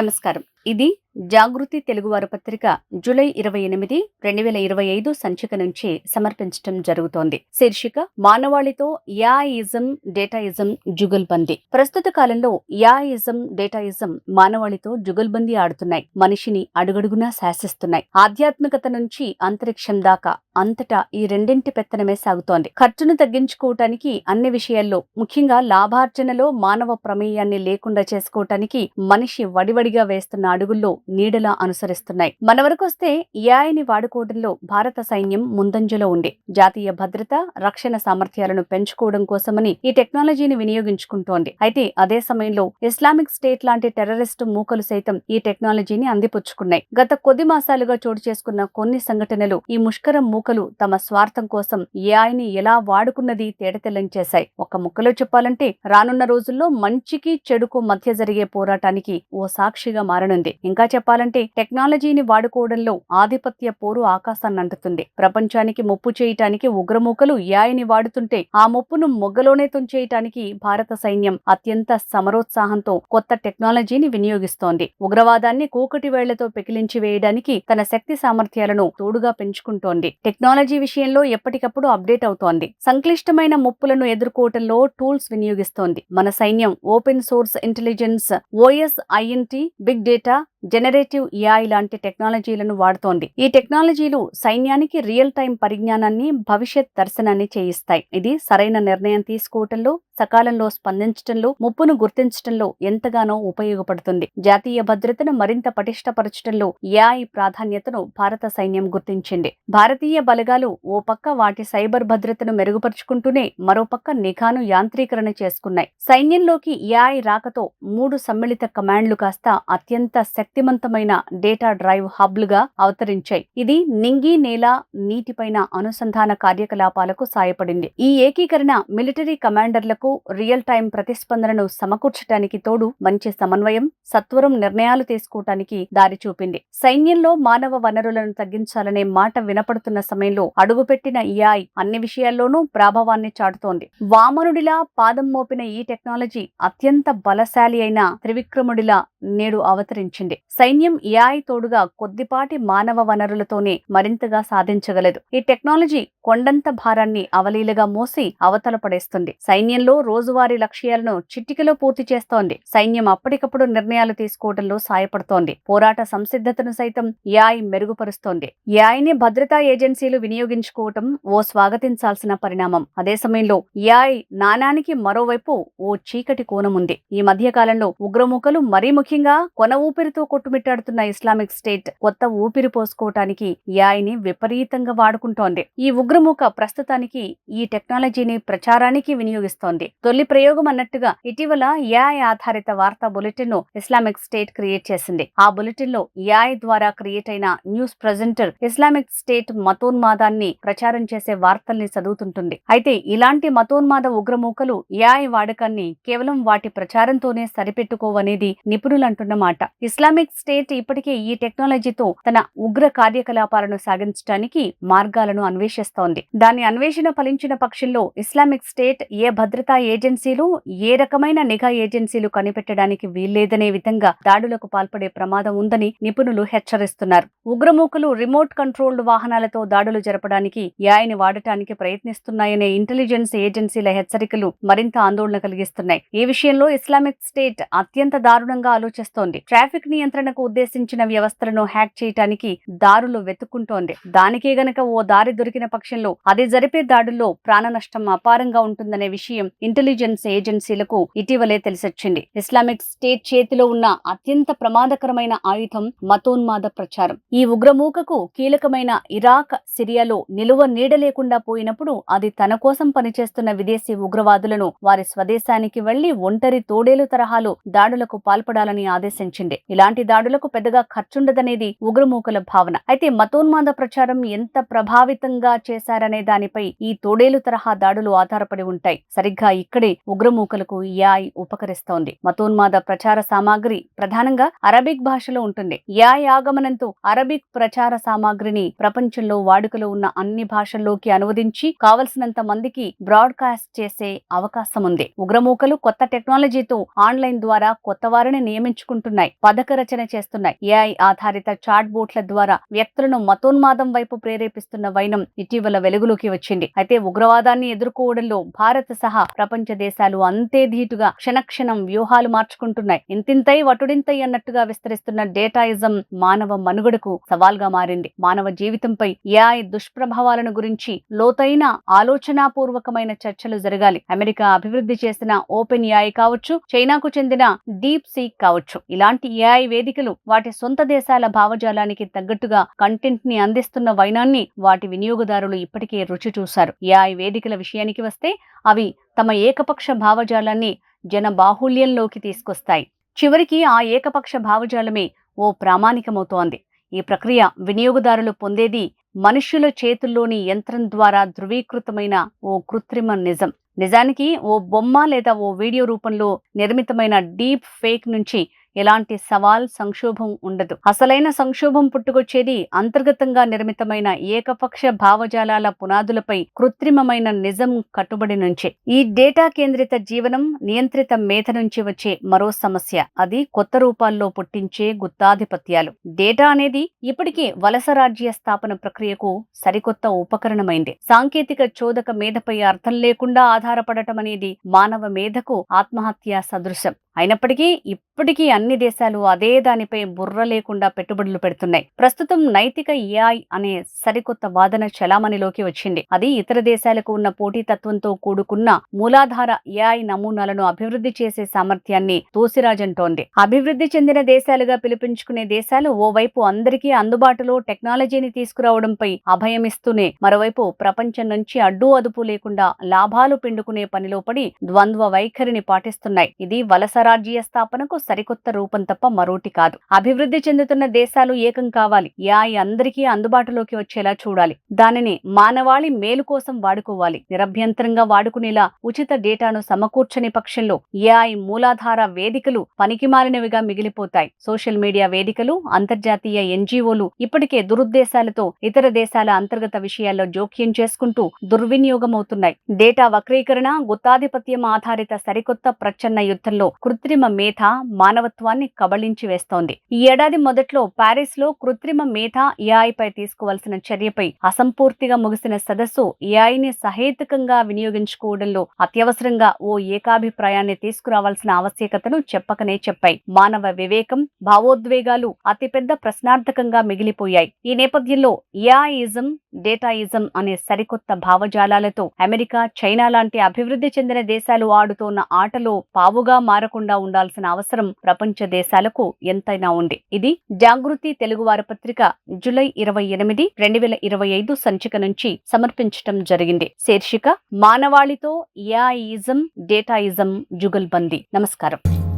నమస్కారం ఇది జాగృతి తెలుగువారు పత్రిక జూలై ఇరవై ఎనిమిది రెండు వేల ఇరవై ఐదు సంచిక నుంచి సమర్పించడం జరుగుతోంది. శీర్షిక మానవాళితో యాయిజం డేటాయిజం జుగుల్బందీ. ప్రస్తుత కాలంలో యాయిజం డేటాయిజం మానవాళితో జుగుల్బందీ ఆడుతున్నాయి. మనిషిని అడుగడుగునా శాసిస్తున్నాయి. ఆధ్యాత్మికత నుంచి అంతరిక్షం దాకా అంతటా ఈ రెండింటి పెత్తనమే సాగుతోంది. ఖర్చును తగ్గించుకోవటానికి అన్ని విషయాల్లో ముఖ్యంగా లాభార్జనలో మానవ ప్రమేయాన్ని లేకుండా చేసుకోవటానికి మనిషి వడివడిగా వేస్తున్న అడుగుల్లో నీడలా అనుసరిస్తున్నాయి. మన వరకు వస్తే ఏఐని వాడుకోవడంలో భారత సైన్యం ముందంజలో ఉంది. జాతీయ భద్రత రక్షణ సామర్థ్యాలను పెంచుకోవడం కోసమని ఈ టెక్నాలజీని వినియోగించుకుంటోంది. అయితే అదే సమయంలో ఇస్లామిక్ స్టేట్ లాంటి టెర్రరిస్టు మూకలు సైతం ఈ టెక్నాలజీని అందిపుచ్చుకున్నాయి. గత కొద్ది మాసాలుగా చోటు చేసుకున్న కొన్ని సంఘటనలు ఈ ముష్కరం మూకలు తమ స్వార్థం కోసం ఏఐని ఎలా వాడుకున్నది తేడతెల్లం చేశాయి. ఒక ముక్కలో చెప్పాలంటే రానున్న రోజుల్లో మంచికి చెడుకు మధ్య జరిగే పోరాటానికి ఓ సాక్షిగా మారనుంది. ఇంకా చెప్పాలంటే టెక్నాలజీని వాడుకోవడంలో ఆధిపత్య పోరు ఆకాశాన్ని అంటుతుంది. ప్రపంచానికి ముప్పు చేయటానికి ఉగ్రమూకలు ఏఐని వాడుతుంటే ఆ ముప్పును మొగ్గలోనే తుంచేయటానికి భారత సైన్యం అత్యంత సమరోత్సాహంతో కొత్త టెక్నాలజీని వినియోగిస్తోంది. ఉగ్రవాదాన్ని కూకటి వేళ్ళతో పెకిలించి వేయడానికి తన శక్తి సామర్థ్యాలను తోడుగా పెంచుకుంటోంది. టెక్నాలజీ విషయంలో ఎప్పటికప్పుడు అప్డేట్ అవుతోంది. సంక్లిష్టమైన ముప్పులను ఎదుర్కోవటంలో టూల్స్ వినియోగిస్తోంది. మన సైన్యం open source intelligence OS INT big data 진짜 generative AI లాంటి టెక్నాలజీలను వాడుతోంది. ఈ టెక్నాలజీలు సైన్యానికి రియల్ టైం పరిజ్ఞానాన్ని భవిష్యత్ దర్శనాన్ని చేయిస్తాయి. ఇది సరైన నిర్ణయం తీసుకోవటంలో సకాలంలో స్పందించటంలో ముప్పును గుర్తించటంలో ఎంతగానో ఉపయోగపడుతుంది. జాతీయ భద్రతను మరింత పటిష్టపరచటంలో ఏఐ ప్రాధాన్యతను భారత సైన్యం గుర్తించింది. భారతీయ బలగాలు ఓ పక్క వాటి సైబర్ భద్రతను మెరుగుపరుచుకుంటూనే మరోపక్క నిఘాను యాంత్రీకరణ చేసుకున్నాయి. సైన్యంలోకి ఏఐ రాకతో మూడు సమ్మిళిత కమాండ్లు కాస్త అత్యంత శక్తి శక్తివంతమైన డేటా డ్రైవ్ హబ్లుగా అవతరించాయి. ఇది నింగి నేల నీటిపైన అనుసంధాన కార్యకలాపాలకు సాయపడింది. ఈ ఏకీకరణ మిలిటరీ కమాండర్లకు రియల్ టైం ప్రతిస్పందనను సమకూర్చడానికి తోడు మంచి సమన్వయం సత్వరం నిర్ణయాలు తీసుకోవటానికి దారి చూపింది. సైన్యంలో మానవ వనరులను తగ్గించాలనే మాట వినపడుతున్న సమయంలో అడుగుపెట్టిన ఈఐ అన్ని విషయాల్లోనూ ప్రాభవాన్ని చాటుతోంది. వామనుడిలా పాదం మోపిన ఈ టెక్నాలజీ అత్యంత బలశాలి అయిన త్రివిక్రముడిలా నేడు అవతరించింది. సైన్యం ఏఐ తోడుగా కొద్దిపాటి మానవ వనరులతోనే మరింతగా సాధించగలదు. ఈ టెక్నాలజీ కొండంత భారాన్ని అవలీలగా మోసి అవతల పడేస్తుంది. సైన్యంలో రోజువారీ లక్ష్యాలను చిటికలో పూర్తి చేస్తోంది. సైన్యం అప్పటికప్పుడు నిర్ణయాలు తీసుకోవడంలో సాయపడుతోంది. పోరాట సంసిద్ధతను సైతం ఏఐ మెరుగుపరుస్తోంది. ఏఐని భద్రతా ఏజెన్సీలు వినియోగించుకోవటం ఓ స్వాగతించాల్సిన పరిణామం. అదే సమయంలో ఏఐ నాణానికి మరోవైపు ఓ చీకటి కోణముంది. ఈ మధ్య కాలంలో ఉగ్రముఖలు మరీ ముఖ్యంగా కొన ఊపిరితో కొట్టుమిట్టాడుతున్న ఇస్లామిక్ స్టేట్ కొత్త ఊపిరి పోసుకోవటానికి ఏఐని విపరీతంగా వాడుకుంటోంది. ఈ ఉగ్రముఖ ప్రస్తుతానికి ఈ టెక్నాలజీని ప్రచారానికి వినియోగిస్తోంది. తొలి ప్రయోగం అన్నట్టుగా ఇటీవల ఏఐ ఆధారిత వార్తా బులెటిన్ను ఇస్లామిక్ స్టేట్ క్రియేట్ చేసింది. ఆ బులెటిన్లో ఏఐ ద్వారా క్రియేట్ అయిన న్యూస్ ప్రజెంటర్ ఇస్లామిక్ స్టేట్ మతోన్మాదాన్ని ప్రచారం చేసే వార్తల్ని చదువుతుంటుంది. అయితే ఇలాంటి మతోన్మాద ఉగ్రమూకలు ఏఐ వాడకాన్ని కేవలం వాటి ప్రచారంతోనే సరిపెట్టుకోవనేది నిపుణులంటున్న మాట. ఇస్లామిక్ స్టేట్ ఇప్పటికే ఈ టెక్నాలజీతో తన ఉగ్ర కార్యకలాపాలను సాగించడానికి మార్గాలను అన్వేషిస్తోంది. దాని అన్వేషణ ఫలించిన పక్షంలో ఇస్లామిక్ స్టేట్ ఏ భద్రతా ఏజెన్సీలు ఏ రకమైన నిఘా ఏజెన్సీలు కనిపెట్టడానికి వీల్లేదనే విధంగా దాడులకు పాల్పడే ప్రమాదం ఉందని నిపుణులు హెచ్చరిస్తున్నారు. ఉగ్రమూకలు రిమోట్ కంట్రోల్డ్ వాహనాలతో దాడులు జరపడానికి ఏఐని వాడటానికి ప్రయత్నిస్తున్నాయనే ఇంటెలిజెన్స్ ఏజెన్సీల హెచ్చరికలు మరింత ఆందోళన కలిగిస్తున్నాయి. ఈ విషయంలో ఇస్లామిక్ స్టేట్ అత్యంత దారుణంగా ఆలోచిస్తోంది. ట్రాఫిక్ నియంత్రణకు ఉద్దేశించిన వ్యవస్థలను హ్యాక్ చేయటానికి దారులు వెతుక్కుంటోంది. దానికే గనక ఓ దారి దొరికిన పక్షంలో అది జరిపే దాడుల్లో ప్రాణ నష్టం అపారంగా ఉంటుందనే విషయం ఇంటెలిజెన్స్ ఏజెన్సీలకు ఇటీవలే తెలిసొచ్చింది. ఇస్లామిక్ స్టేట్ చేతిలో ఉన్న అత్యంత ప్రమాదకరమైన ఆయుధం మతోన్మాద ప్రచారం. ఈ ఉగ్రమూకకు కీలకమైన ఇరాక్ సిరియాలో నిలువ నీడ లేకుండా పోయినప్పుడు అది తన కోసం పనిచేస్తున్న విదేశీ ఉగ్రవాదులను వారి స్వదేశానికి వెళ్ళి ఒంటరి తోడేలు తరహాలో దాడులకు పాల్పడాలని ఆదేశించింది. ఇలాంటి దాడులకు పెద్దగా ఖర్చుండదనేది ఉగ్రమూకల భావన. అయితే మతోన్మాద ప్రచారం ఎంత ప్రభావితంగా చేశారనే దానిపై ఈ తోడేలు తరహా దాడులు ఆధారపడి ఉంటాయి. సరిగ్గా ఇక్కడే ఉగ్రమూకలకు యాయ్ ఉపకరిస్తోంది. మతోన్మాద ప్రచార సామాగ్రి ప్రధానంగా అరబిక్ భాషలో ఉంటుంది. యాయ్ ఆగమనంతో అరబిక్ ప్రచార సామాగ్రిని ప్రపంచంలో వాడుకలో ఉన్న అన్ని భాషల్లోకి అనువదించి కావలసినంత మందికి బ్రాడ్కాస్ట్ చేసే అవకాశం ఉంది ఉగ్రమూకలు కొత్త టెక్నాలజీతో ఆన్లైన్ ద్వారా కొత్త వారిని నియమించుకుంటున్నాయి. పథక రచన చేస్తున్నాయి. ఏఐ ఆధారిత చాట్ బోట్ల ద్వారా వ్యక్తులను మతోన్మాదం వైపు ప్రేరేపిస్తున్న వైనం ఇటీవల వెలుగులోకి వచ్చింది. అయితే ఉగ్రవాదాన్ని ఎదుర్కోవడంలో భారత్ సహా ప్రపంచ దేశాలు అంతే ధీటుగా క్షణక్షణం వ్యూహాలు మార్చుకుంటున్నాయి. ఇంతింతై వటుడింతై అన్నట్టుగా విస్తరిస్తున్న డేటాయిజం మానవ మనుగడకు సవాల్గా మారింది. మానవ జీవితంపై ఏఐ దుష్ప్రభావాలను గురించి లోతైన ఆలోచనాపూర్వకమైన చర్చలు జరగాలి. అమెరికా అభివృద్ధి చేసిన ఓపెన్ ఏఐ కావచ్చు చైనాకు చెందిన డీప్ సీక్ కావచ్చు. ఇలాంటి ఏఐ వేదికలు వాటి సొంత దేశాల భావజాలానికి తగ్గట్టుగా కంటెంట్ని అందిస్తున్న వైనాన్ని వాటి వినియోగదారులు ఇప్పటికే రుచి చూశారు. ఏఐ వేదికల విషయానికి వస్తే అవి తమ ఏకపక్ష భావజాలాన్ని జన బాహుళ్యంలోకి తీసుకొస్తాయి. చివరికి ఆ ఏకపక్ష భావజాలమే ఓ ప్రామాణికమవుతోంది. ఈ ప్రక్రియ వినియోగదారులు పొందేది మనుష్యుల చేతుల్లోని యంత్రం ద్వారా ధృవీకృతమైన ఓ కృత్రిమ నిజం. నిజానికి ఓ బొమ్మ లేదా ఓ వీడియో రూపంలో నిర్మితమైన డీప్ ఫేక్ నుంచి ఎలాంటి సవాల్ సంక్షోభం ఉండదు. అసలైన సంక్షోభం పుట్టుకొచ్చేది అంతర్గతంగా నిర్మితమైన ఏకపక్ష భావజాలాల పునాదులపై కృత్రిమమైన నిజం కట్టుబడి నుంచే. ఈ డేటా కేంద్రిత జీవనం నియంత్రిత మేధ నుంచి వచ్చే మరో సమస్య. అది కొత్త రూపాల్లో పుట్టించే గుత్తాధిపత్యాలు. డేటా అనేది ఇప్పటికే వలస రాజ్య స్థాపన ప్రక్రియకు సరికొత్త ఉపకరణమైంది. సాంకేతిక చోదక మేధపై అర్థం లేకుండా ఆధారపడటం అనేది మానవ మేధకు ఆత్మహత్య సదృశం. అయినప్పటికీ ఇప్పటికీ అన్ని దేశాలు అదే దానిపై బుర్ర లేకుండా పెట్టుబడులు పెడుతున్నాయి. ప్రస్తుతం నైతిక ఏఐ అనే సరికొత్త వాదన చలామణిలోకి వచ్చింది. అది ఇతర దేశాలకు ఉన్న పోటీతత్వంతో కూడుకున్న మూలాధార ఏఐ నమూనాలను అభివృద్ధి చేసే సామర్థ్యాన్ని తోసిరాజంటోంది. అభివృద్ధి చెందిన దేశాలుగా పిలిపించుకునే దేశాలు ఓవైపు అందరికీ అందుబాటులో టెక్నాలజీని తీసుకురావడంపై అభయమిస్తూనే మరోవైపు ప్రపంచం నుంచి అడ్డు అదుపు లేకుండా లాభాలు పిండుకునే పనిలో పడి ద్వంద్వ వైఖరిని పాటిస్తున్నాయి. ఇది వలస రాజ్య స్థాపనకు సరికొత్త రూపం తప్ప మరోటి కాదు. అభివృద్ధి చెందుతున్న దేశాలు ఏకం కావాలి. యాయి అందరికీ అందుబాటులోకి వచ్చేలా చూడాలి. దానిని మానవాళి మేలు కోసం వాడుకోవాలి. నిరభ్యంతరంగా వాడుకునేలా ఉచిత డేటాను సమకూర్చని పక్షంలో ఏఐ మూలాధార వేదికలు పనికిమాలినవిగా మిగిలిపోతాయి. సోషల్ మీడియా వేదికలు అంతర్జాతీయ ఎన్జీఓలు ఇప్పటికే దురుద్దేశాలతో ఇతర దేశాల అంతర్గత విషయాల్లో జోక్యం చేసుకుంటూ దుర్వినియోగమవుతున్నాయి. డేటా వక్రీకరణ గుత్తాధిపత్యం ఆధారిత సరికొత్త ప్రచ్ఛన్న యుద్ధంలో కృత్రిమ మేధ మానవత్వాన్ని కబళించి వేస్తోంది. ఈ ఏడాది మొదట్లో ప్యారిస్లో కృత్రిమ మేధ ఏఐపై తీసుకోవాల్సిన చర్యపై అసంపూర్తిగా ముగిసిన సదస్సు ఏఐని సహేతుకంగా వినియోగించుకోవడంలో అత్యవసరంగా ఓ ఏకాభిప్రాయాన్ని తీసుకురావాల్సిన ఆవశ్యకతను చెప్పకనే చెప్పాయి. మానవ వివేకం భావోద్వేగాలు అతిపెద్ద ప్రశ్నార్థకంగా మిగిలిపోయాయి. ఈ నేపథ్యంలో ఏఐయిజం డేటాయిజం అనే సరికొత్త భావజాలాలతో అమెరికా చైనా లాంటి అభివృద్ధి చెందిన దేశాలు ఆడుతోన్న ఆటలో పావుగా మారకుండా ఉండాల్సిన అవసరం ప్రపంచ దేశాలకు ఎంతైనా ఉంది. ఇది జాగృతి తెలుగువార పత్రిక జులై ఇరవై ఎనిమిది రెండు వేల ఇరవై ఐదు సంచిక నుంచి సమర్పించటం జరిగింది. శీర్షిక మానవాళితో యాయిజం డేటాయిజం జుగల్బందీ. నమస్కారం.